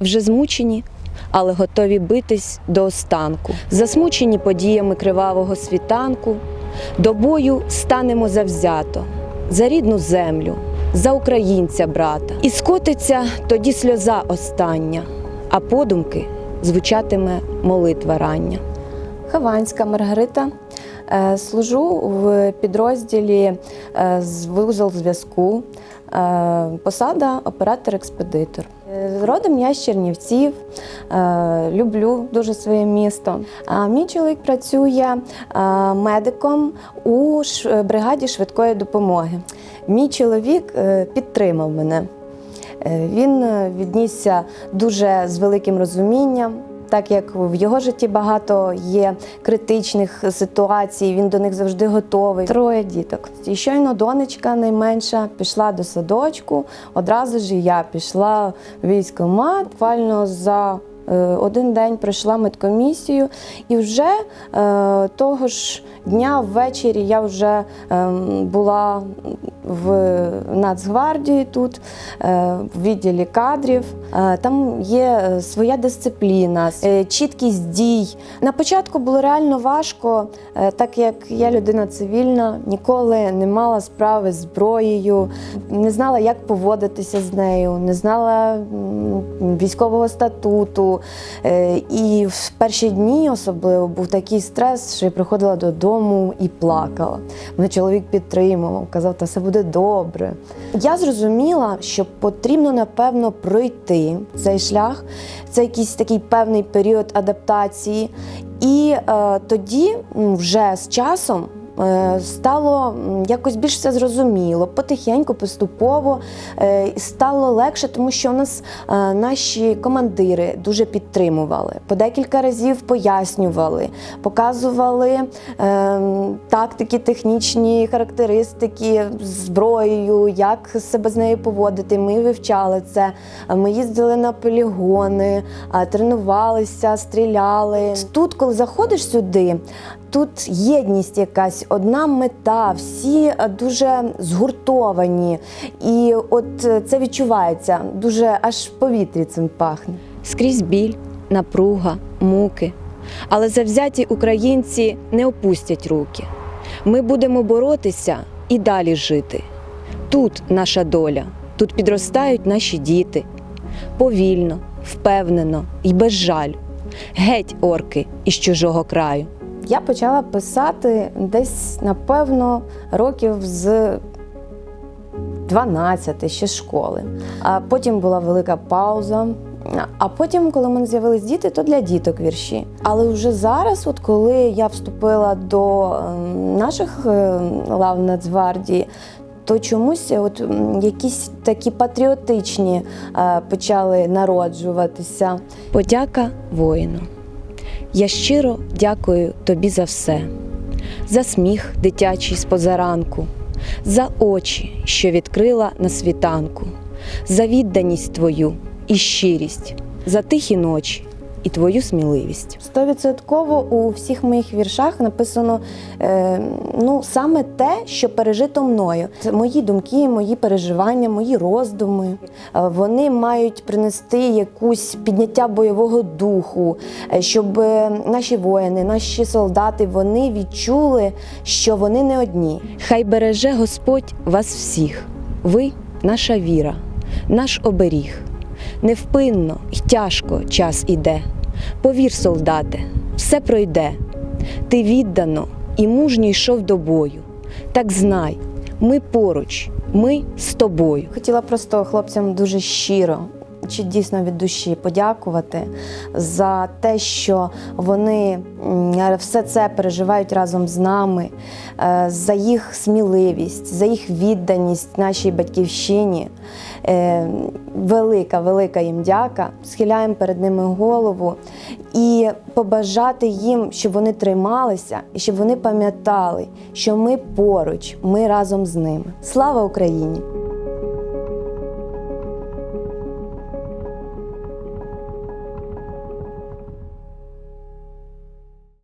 вже змучені, але готові битись до останку. Засмучені подіями кривавого світанку, до бою станемо завзято за рідну землю, за українця брата. І скотиться тоді сльоза остання, а подумки звучатиме молитва рання. Хованська Маргарита. Е, Служу в підрозділі е, з вузол зв'язку. Е, Посада оператор-експедитор. Родом я з Чернівців, е, люблю дуже своє місто. Мій чоловік працює е, медиком у бригаді швидкої допомоги. Мій чоловік е, підтримав мене. Він віднісся дуже з великим розумінням. Так як в його житті багато є критичних ситуацій, він до них завжди готовий. Троє діток. І щойно донечка найменша пішла до садочку. Одразу ж і я пішла в військкомат. Буквально за один день пройшла медкомісію, і вже е, того ж дня ввечері я вже ем, була в Нацгвардії тут, е, в відділі кадрів. Е, Там є е, своя дисципліна, е, чіткість дій. На початку було реально важко, е, так як я людина цивільна, ніколи не мала справи з зброєю, не знала, як поводитися з нею, не знала військового статуту. Е, І в перші дні особливо був такий стрес, що я приходила додому і плакала. Мене чоловік підтримував, казав, та все буде добре. Я зрозуміла, що потрібно напевно пройти цей шлях, це якийсь такий певний період адаптації. І е, тоді вже з часом. Е, Стало якось більш все зрозуміло, потихеньку, поступово е, стало легше, тому що нас е, наші командири дуже підтримували, по декілька разів пояснювали, показували тактики, технічні характеристики зброєю, як себе з нею поводити. Ми вивчали це. Ми їздили на полігони, тренувалися, стріляли. Тут, коли заходиш сюди, тут єдність якась, одна мета, всі е, дуже згуртовані. І от е, це відчувається, дуже аж повітрі цим пахне. Скрізь біль, напруга, муки. Але завзяті українці не опустять руки. Ми будемо боротися і далі жити. Тут наша доля, тут підростають наші діти. Повільно, впевнено і без жалю. Геть орки із чужого краю. Я почала писати десь, напевно, років з 12 ще школи. А потім була велика пауза. А потім, коли в мене з'явились діти, то для діток вірші. Але вже зараз, от коли я вступила до ем, наших е, лав Нацгвардії, то чомусь от якісь такі патріотичні е, почали народжуватися. Подяка воїну. Я щиро дякую тобі за все, за сміх дитячий з позаранку, за очі, що відкрила на світанку, за відданість твою і щирість, за тихі ночі і твою сміливість. Стовідсотково у всіх моїх віршах написано е, ну, саме те, що пережито мною. Це мої думки, мої переживання, мої роздуми. Е, Вони мають принести якусь підняття бойового духу, е, щоб е, наші воїни, наші солдати вони відчули, що вони не одні. Хай береже Господь вас всіх, ви наша віра, наш оберіг. Невпинно й тяжко час іде. Повір, солдате, все пройде. Ти віддано і мужньо йшов до бою. Так знай, ми поруч, ми з тобою. Хотіла просто хлопцям дуже щиро. Чи дійсно від душі подякувати за те, що вони все це переживають разом з нами, е, за їх сміливість, за їх відданість нашій батьківщині. Е, Велика, велика їм дяка. Схиляємо перед ними голову і побажати їм, щоб вони трималися і щоб вони пам'ятали, що ми поруч, ми разом з ними. Слава Україні!